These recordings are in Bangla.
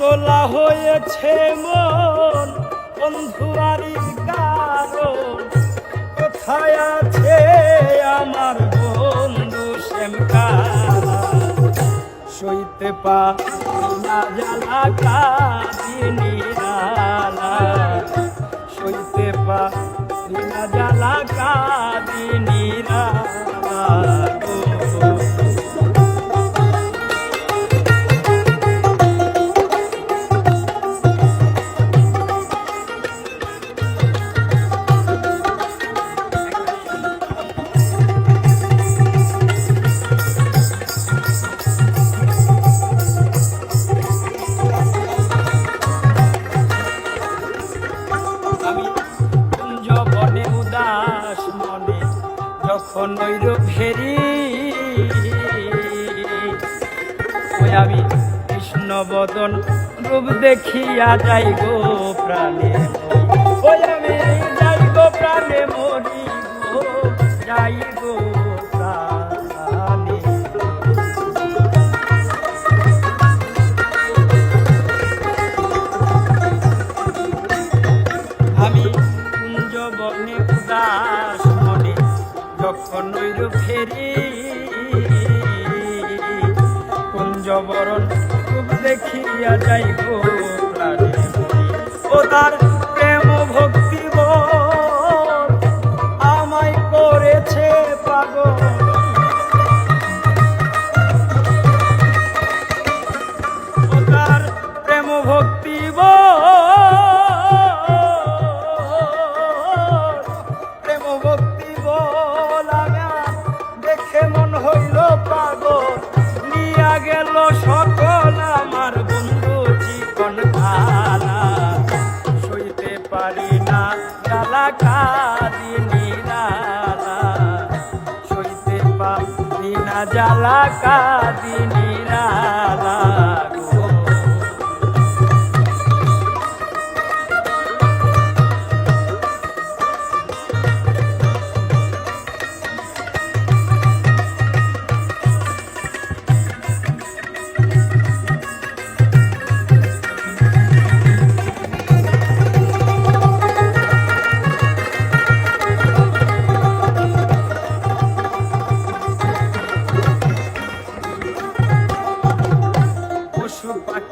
উতলা হয়েছে মন বন্ধুয়ারি কারণ। কোথায় আছে আমার বন্ধু শ্যামকালা সইতে না জ্বালা কাদিনী রালা সইতে না জ্বালা কাদিনী ওই ফেরি। আমি কৃষ্ণ বদন, রূপ দেখিয়া যাই গো প্রাণে আমি যাই গো প্রাণে মরি যাই গো আমি কুঞ্জ বনে উদাস মনে যখন ওইরূপ ফেরি কুঞ্জবরণ খুব দেখিয়া যাই গো প্রাণে ও তার জ্বালা কাদিনী রালা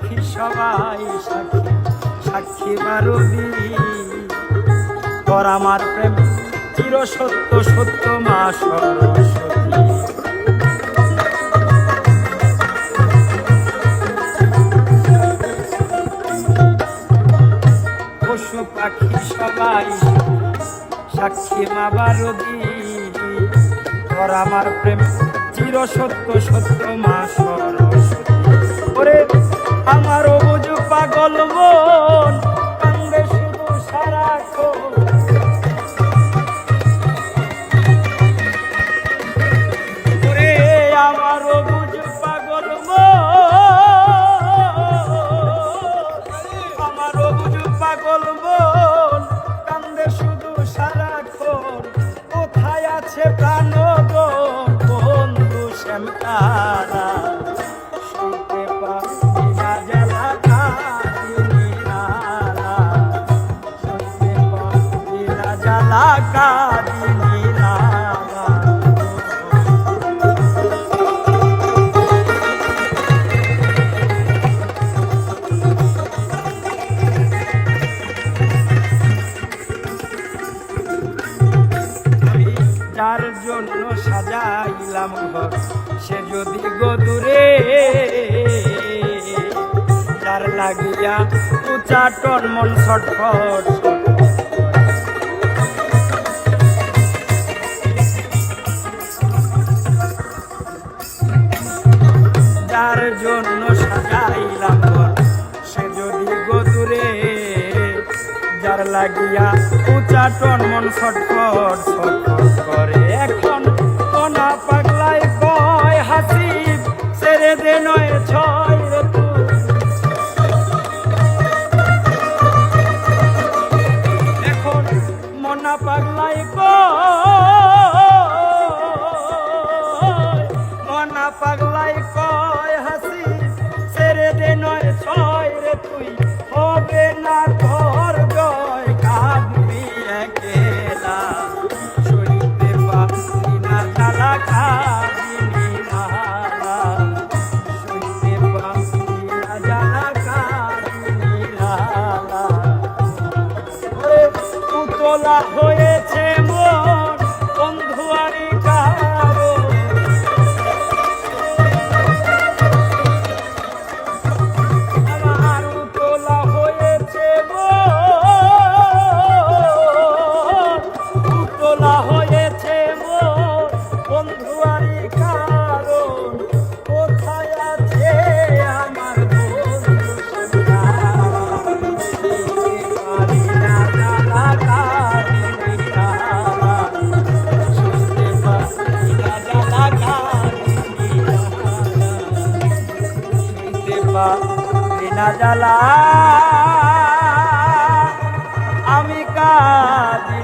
পাখি সবাই সাক্ষী সাক্ষী বারদি। তোর আমার প্রেম চির সত্য সত্য মা সরস্বতী। পশু পাখি সবাই সাক্ষী মা বারদি। তোর আমার প্রেম চির সত্য সত্য মা সরস্বতী। আমার বুঝু পাগল মন, কান্দে শুধু ওরে আমার বুঝু পাগল মন আমার বুঝু পাগল মন, কান্দে শুধু সারাক্ষণ। কোথায় আছে প্রাণ বন্ধু শ্যামকারা ঘর সে যদি গদুরে যার লাগিয়া উঁচা টন মন ছটফট। জন্য সাজাইলাম সে যদি গদুরে যার লাগিয়া উঁচা টন মন ছটফট ছটফট করে। মনা পাগলাই কয় হয়েছে মন বন্ধু আরি কারও তোলা হয়েছে মন তোলা বিনা জ্বালা আমি কাঁদি